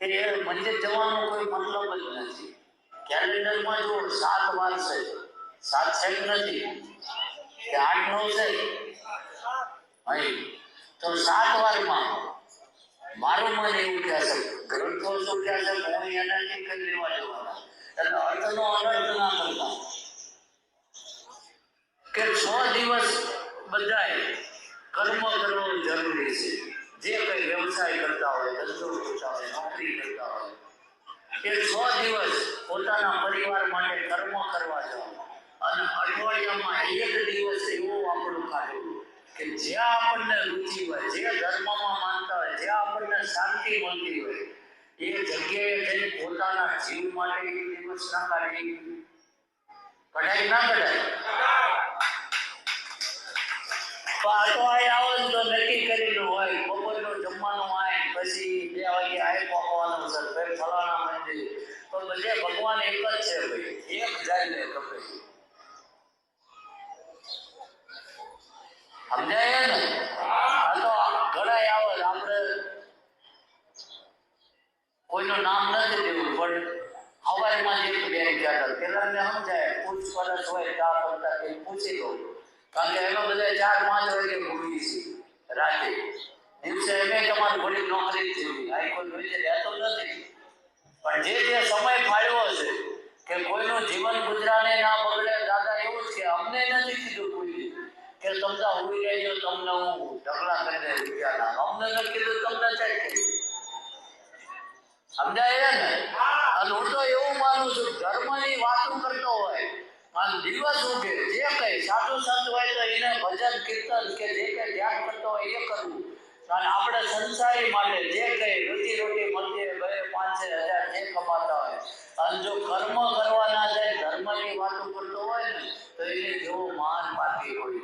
કે મંદિર જવાનો કોઈ મતલબ જ નથી. કેલેન્ડરમાં જો સાત વાર છે. સાત છે નથી. કે આઠ નવ છે? અહીં. તો સાત વારમાં મારું મન એવું કહે છે, ગ્રંથો શું કહે છે? હું એના નહીં કરી લેવા જવાના એટલે અર્થનો અનર્થ ના કરતા. કે છ દિવસ બધાએ કર્મ કરવો જરૂરી છે. જે કંઈ વ્યવસાય કરતા હોય ધંધો કરતા હોય નોકરી કરતા હોય કે છ દિવસ પોતાના પરિવાર માટે કર્મ કરવા જાઓ અને અઠવાડિયામાં એક દિવસ એવો આપણું કાઢવું કે જ્યાં આપણને રુચિ હોય જે ધર્મમાં માનતા હોય જ્યાં આપણને શાંતિ મળતી હોય એ જગ્યાએ જઈને પોતાના જીવ માટે એ દિવસ ના કાઢી કઢાઈ ના કઢાય તો આવો તો પછી તો બધે ભગવાન નામ નથી દેવું પણ હવાઈમાં જે બેન કહેતા પેલા ને સમજાય હોય તા કરતા કંઈ પૂછી લો. કારણ કે એમાં બધા ચાર પાંચ વાગે ભૂલી છે રાતે છે કોઈનું જીવન ગુજરાને ના દાદા એવું છે અમને કીધું કોઈ કે તમને સમજાય ને? અને હું તો એવું માનું છું, ધર્મની વાતો કરતો હોય અને દિવસ ઉગે, જે કઈ સાચું સાચું હોય તો એને ભજન, કીર્તન કે જે કઈ ધ્યાન કરતો હોય એ કરવું. અને આપણે સંસારી માટે જે કઈ રોજી રોટી મળતી હોય બે પાંચ હજાર જે કમાતા હોય. અને જો કર્મ કરવા ના જાય, ધર્મની વાતો કરતો હોય ને, તો એને જેવો માન બાકી હોય.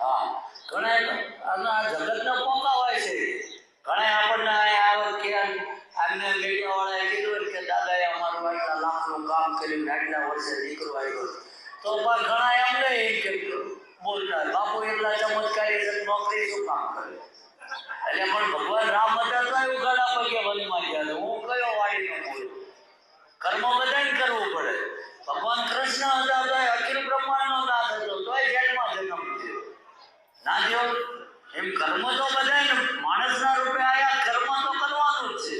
હા, ઘણા આનો જગતનો પોકા હોય છે. ઘણા આપણને અહીંયા આવે કે આમને મીડિયા વાળાએ કીધું કે, દાદાએ અમારું આટલા લાખનું કામ કર્યું આટલા વર્ષે દીકરો આવ્યો. તો પણ ઘણા એમ નહીં કે બોલતા બાપુ એટલા ચમત્કારી છે નોકરી શું એટલે પણ ભગવાન રામ હતા તો એવું ગળા પગે વનમાં ગયા હું કયો વાડીનો બોલું કર્મ બધાને કરવું પડે. ભગવાન કૃષ્ણ હતા તો અખિલ બ્રહ્માંડનો નાથ હતો, તોય જેલમાં જન્મ થયો. ના જો એમ કર્મ તો બધાને માણસના રૂપે આયા કર્મ તો કરવાનું જ છે.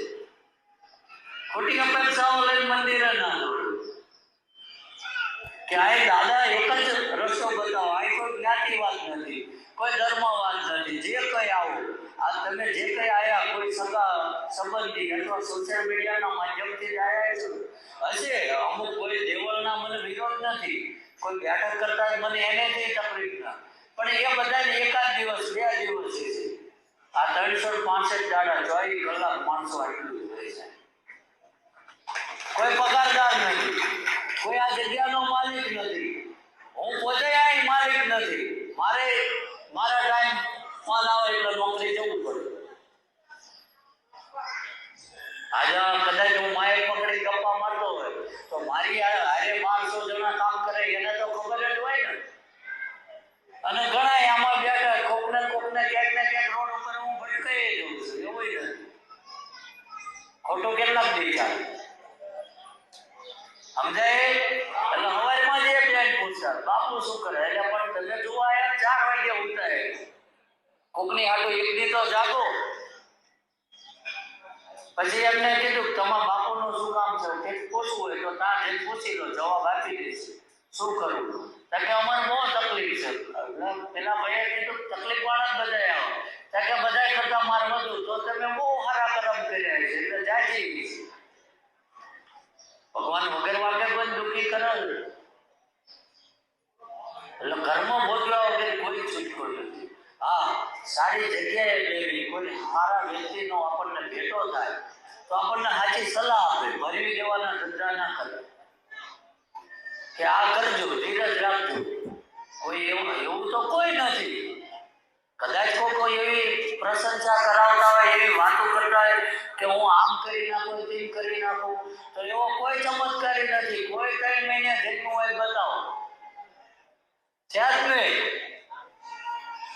ખોટી અપેક્ષાઓ લઈને મંદિરે ના દોડવું કે આ દાદા એક જ રસ્તો બતાવો. આ કોઈ જ્ઞાતિવાદ નથી. કોઈ ધર્મવાદ કઈ આવો? આ તમે જે કઈ આયા કોઈ સગા સંબંધી અથવા સોશિયલ મીડિયાના માધ્યમથી જ આયા છો હશે, અમુક કોઈ દેવલના મને વિરોધ નથી. કોઈ બેઠક કરતા મને એને એનેથી તકલીફ ના. પણ એ બધાને એકાદ દિવસ, બે દિવસ છે. આ ત્રણસો પાસઠ દાડા ચોવીસ કલાક માણસો આટલું કોઈ પગારદાર નથી. કોઈ આ જગ્યાનો માલિક નથી. હું પોતે આ માલિક નથી. મારા ટાઈમ માલ આવે એટલે નોકરી જવું પડે આજે કદાચ પકડી ગપ્પા મારતો હોય, તો મારી હારે બારસો જણા કામ કરે, એને તો ખબર જ હોય ને. અને ઘણા આમાં બેઠા, કોકને કોકને ક્યાંક ને ક્યાંક રોડ ઉપર હું ભટકાઈ જઉં છું, એવું નથી કેટલાક દી સમજાય? એટલે હવારમાં જે લાઈન પૂછતા બાપુ શું કરે? એટલે પણ તમે જોવા આયા ચાર વાગે ઉઠાય. કોકની હાટો એક દી તો જાગો. પછી એમને કીધું તમારા બાપુનું શું કામ છે? કે પૂછવું હોય તો ત્યાં જઈને પૂછી લો જવાબ આપી દેશે શું કરવું કે અમારે બહુ તકલીફ છે. પેલા ભાઈએ કીધું તકલીફ વાળા જ બધા આવો. કે બધા કરતા મારે વધુ. તો તમે બહુ સારા કરમ કર્યા છે. એટલે જાજી. ભગવાન વગર વાગે કોઈ દુઃખી કરે એટલે કર્મ ભોગવ્યા વગર કોઈ છૂટકો નથી. હા, સારી જગ્યાએ લેવી કોઈ સારા વ્યક્તિનો આપણને ભેટો થાય તો આપણને સાચી સલાહ આપે, ભરવી દેવાના ધંધા ના કરે. કે આ કરજો, ધીરજ રાખજો. કોઈ એવું એવું તો કોઈ નથી. કદાચ કોઈ એવી પ્રશંસા કરાવતા હોય, એવી વાતો કરતા હોય કે હું આમ કરી નાખું, તેમ કરી નાખું, તો એવો કોઈ ચમત્કારી નથી. કોઈ કઈ મહિને છે જ નહીં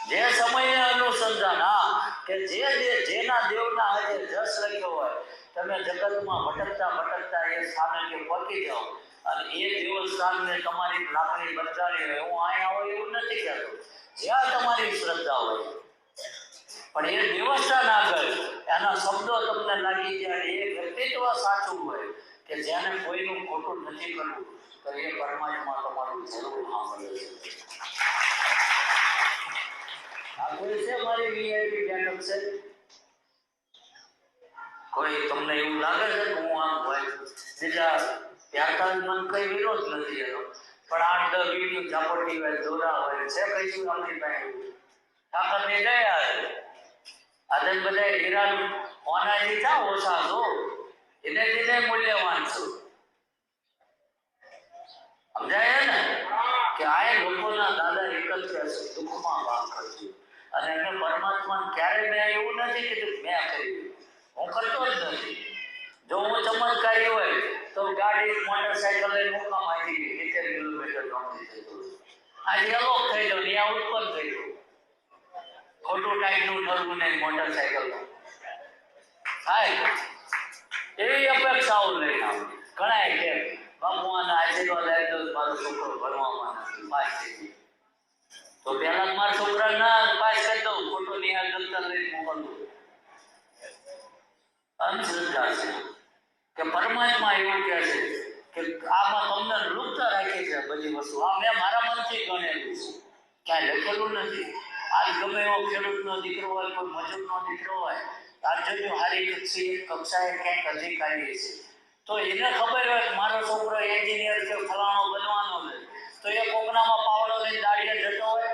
જે સમયે અનુસંધાન, હા, કે જે જેના દેવના હાથે જસ લખ્યો હોય તમે જગતમાં ભટકતા ભટકતા એ સ્થાને કે પહોંચી જાઓ. અને એ દેવસ્થાનને તમારી લાકડી બંધાણી હોય. હું અહીંયા હોય એવું નથી કહેતો. જ્યાં તમારી શ્રદ્ધા હોય. પણ એ દેવસ્થાન આગળ એના શબ્દો તમને લાગી જાય એ વ્યક્તિત્વ સાચું હોય કે જેને કોઈનું ખોટું નથી કરવું, તો એ પરમાત્મા તમારું જરૂર સાંભળે છે આ કોઈ છે મારી વીઆઈપી બેઠક છે? કોઈ તમને એવું લાગે છે કે હું આમ હોય બીજા ત્યારતા મન કઈ વિરોધ નથી એનો. પણ આઠ દસ વીડિયો ઝાપટી હોય દોરા હોય છે કઈશું આપણી પાસે ઠાકર ને ગયા છે આજે બધા હીરા ઓના લીધા ઓછા છો? એને લીધે મૂલ્યવાન છો. સમજાય ને? કે આ લોકોના દાદા એક જ છે દુઃખમાં ભાગ કરજો અને એને પરમાત્મા ક્યારે મેં એવું નથી કે હું જ નથી. જો હું ચમત્કારી હોય, તો ગાડી મોટરસાયકલ લઈને મુકામ આવી ગઈ. સિત્તેર કિલોમીટર નોકરી આજે અલોક થઈ ગયો ત્યાં ઉત્પન્ન થઈ ગયું. ખોટું ટાઈપનું ઠરવું નહીં મોટરસાયકલનું થાય એવી અપેક્ષાઓ લઈને આવું. ઘણા કે બાપુઆના આશીર્વાદ આવી મારો છોકરો ભણવામાં નથી. તો પહેલા જ મારા છોકરા ના પાસ કરી દઉં ખોટો નિહાળ દફતર લઈને મોકલું અંધશ્રદ્ધા છે કે પરમાત્મા એવું કહે છે કે આમાં તમને લુપ્ત રાખે છે બધી વસ્તુ. આ મેં મારા મનથી ગણેલું છે. ક્યાંય લખેલું નથી. આજ ગમે એવો ખેડૂતનો દીકરો હોય, કોઈ મજૂરનો દીકરો હોય જો હારી કક્ષી, કક્ષાએ ક્યાંક અધિકારી છે. તો એને ખબર હોય કે મારો છોકરો એન્જિનિયર કે ફલાણો બનવાનો છે. તો એ કોકનામાં પાવડો લઈને દાડીએ જતો હોય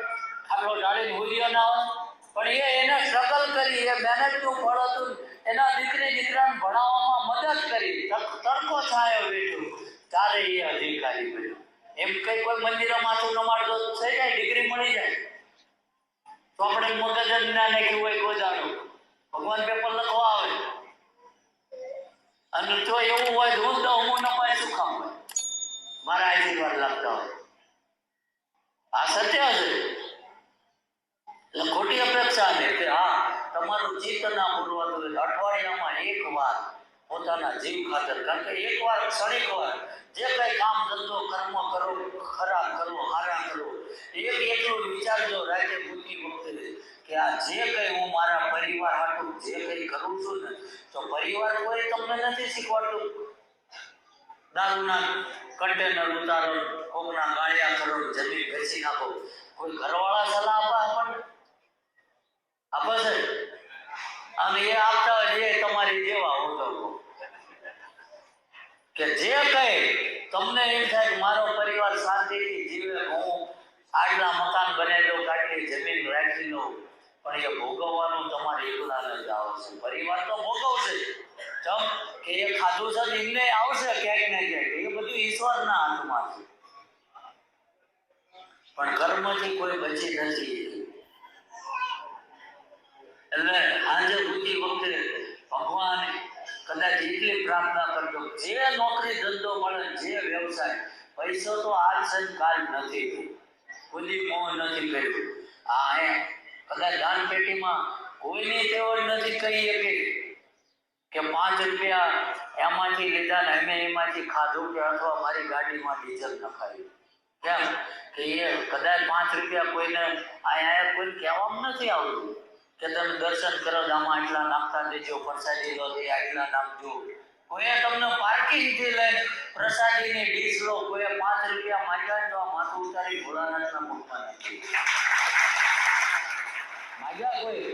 આટલો દાડીને હુલિયો ના હોય. પણ એ એને સ્ટ્રગલ કરી, એ મહેનતનું ફળ હતું એના દીકરી દીકરાને ભણાવવામાં મદદ કરી. તડકો છાયો બેઠું. તારે એ અધિકારી બન્યો. એમ કઈ કોઈ મંદિરે માથું નમાડતો થઈ જાય, ડિગ્રી મળી જાય. તો આપણે મગજ જ ના નાખ્યું હોય ગોજાનું. ભગવાન પેપર લખવા આવે. અને જો એવું હોય હું તો હું નપાય શું કામ હોય? મારા આશીર્વાદ લાગતા હોય. આ સત્ય છે. એટલે ખોટી અપેક્ષા છે. કે હા તમારું ચિત્ત ના પૂરવાતું અઠવાડિયામાં એક વાર પોતાના જીવ ખાતર. કારણ કે એક વાર ક્ષણિક વાર. જે કઈ કામ ધંધો, કર્મ કરો ખરા કરો, હારા કરો, એક એટલું વિચારજો, રાતે ભૂતી વખતે કે આ જે કઈ હું મારા પરિવાર હાટું જે કઈ કરું છું ને, તો પરિવાર કોઈ તમને નથી શીખવાડતું. દારૂના કન્ટેનર ઉતારો, કોકના ગાળિયા કરો, જમીન ઘસી નાખો કોઈ ઘરવાળા સલાહ આપે આપણને? આપે છે? અને એ આપતા એ તમારી જેવા હોતો કે જે કઈ તમને એમ થાય કે મારો પરિવાર શાંતિથી જીવે, હું આટલા મકાન બનાવી કાઢી જમીન રાખી દઉં પણ એ ભોગવવાનું તમારે એકલાને જ આવશે. પરિવાર તો ભોગવશે જમ કે એ ખાધું છે એમને આવશે ક્યાંક ને ક્યાંક. એ બધું ઈશ્વરના હાથમાં છે પણ કર્મથી કોઈ બચી નથી. એટલે આજે વખતે ભગવાન કદાચ એટલી પ્રાર્થના કરજો, જે નોકરી ધંધો મળે, જે વ્યવસાય, પૈસો તો આજ સજ કાલ નથી. ખુલ્લી મોહ નથી કર્યું. આ હે, કદાચ દાન પેટીમાં કોઈની તેઓ નથી કહી શકે કે પાંચ રૂપિયા એમાંથી લીધા ને અમે એમાંથી ખાધું કે અથવા મારી ગાડીમાં ડીઝલ નખાયું. કેમ? કે એ કદાચ પાંચ રૂપિયા કોઈને અહીંયા કોઈ કહેવામાં નથી આવતું. કે તમે દર્શન કરો આમાં આટલા નાખતા દેજો, પ્રસાદી લો તે આટલા નાખજો. કોઈએ તમને પાર્કિંગથી લઈને પ્રસાદીની ડીશ લો, કોઈએ પાંચ રૂપિયા માંગ્યા તો માથું ઉતારી ભોળાનાથના મુખમાં નાખી માંગ્યા કોઈ?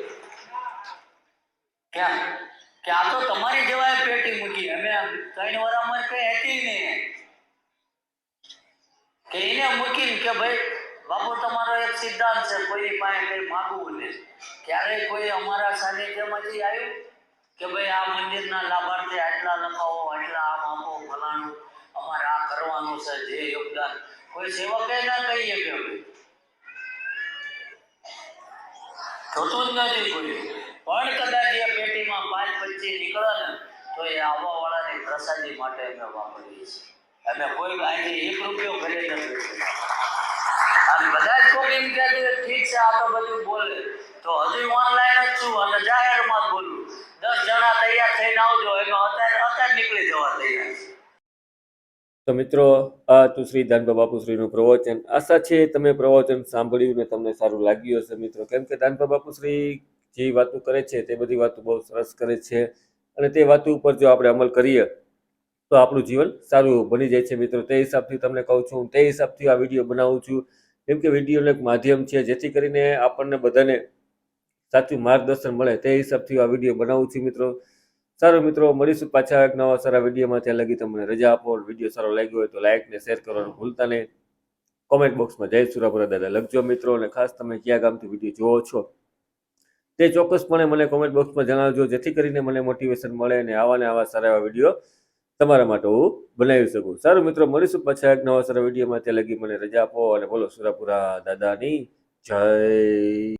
કેમ? કે આ તો તમારી જેવાએ પેટી મૂકી. અમે ત્રણ વરામાં કઈ હતી નહીં. કે એને મૂકીને કે ભાઈ, બાપુ, તમારો એક સિદ્ધાંત છે, કોઈ પાસે કઈ માગવું નહીં ક્યારેય કોઈ અમારા સાનિધ્યમાંથી આવ્યું કે ભાઈ આ મંદિરના લાભાર્થી આટલા લખાવો આટલા આમ આપો, ફલાણું અમારે આ કરવાનું છે, જે યોગદાન. કોઈ સેવકે ના કહીએ કે થતું જ નથી કોઈ. પણ કદાચ એ પેટીમાં પાંચ પચીસ નીકળે ને, તો એ આવવા વાળાની પ્રસાદી માટે અમે વાપરીએ છીએ. અમે કોઈ આજે એક રૂપિયો ઘરે નથી આ અને બધા જ કોક એમ કહે છે ઠીક છે આ તો બધું બોલે તો હજુ ઓનલાઈન જ છું અને જાહેરમાં જ બોલું દસ જણા તૈયાર થઈને આવજો એનો અત્યારે અત્યારે નીકળી જવા તૈયાર છે તો મિત્રો, આ હતું શ્રી દાનબા બાપુશ્રીનું પ્રવચન. આશા છે તમે પ્રવચન સાંભળ્યું ને તમને સારું લાગ્યું હશે મિત્રો. કેમ કે દાનબા બાપુશ્રી જે વાતો કરે છે તે બધી વાતો બહુ સરસ કરે છે. અને તે વાતો ઉપર જો આપણે અમલ કરીએ, તો આપણું જીવન સારું બની જાય છે મિત્રો. તે હિસાબથી તમને કહું છું તે હિસાબથી આ વીડિયો બનાવું છું. કેમ કે વિડીયોનું એક માધ્યમ છે, જેથી કરીને આપણને બધાને સાચું માર્ગદર્શન મળે. તે હિસાબથી આ વીડિયો બનાવું છું મિત્રો. સારું મિત્રો, મળીશું પાછા એક નવા સારા વિડીયોમાં. ત્યાં લગી તમને રજા આપો. વીડિયો સારો લાગ્યો હોય તો લાઇક ને શેર કરવાનું ભૂલતા નહીં. કોમેન્ટ બોક્સમાં જય સુરાપુરા દાદા લખજો મિત્રો, અને ખાસ તમે કયા ગામથી વીડિયો જોવો છો તે ચોક્કસપણે મને કોમેન્ટ બોક્સમાં જણાવજો, જેથી કરીને મને મોટિવેશન મળે અને આવા ને આવા સારા એવા વીડિયો તમારા માટે હું બનાવી શકું. સારું મિત્રો, મળીશું પાછા એક નવા સારા વિડીયોમાં. ત્યાં લગી મને રજા આપો અને બોલો સુરાપુરા દાદાની જય.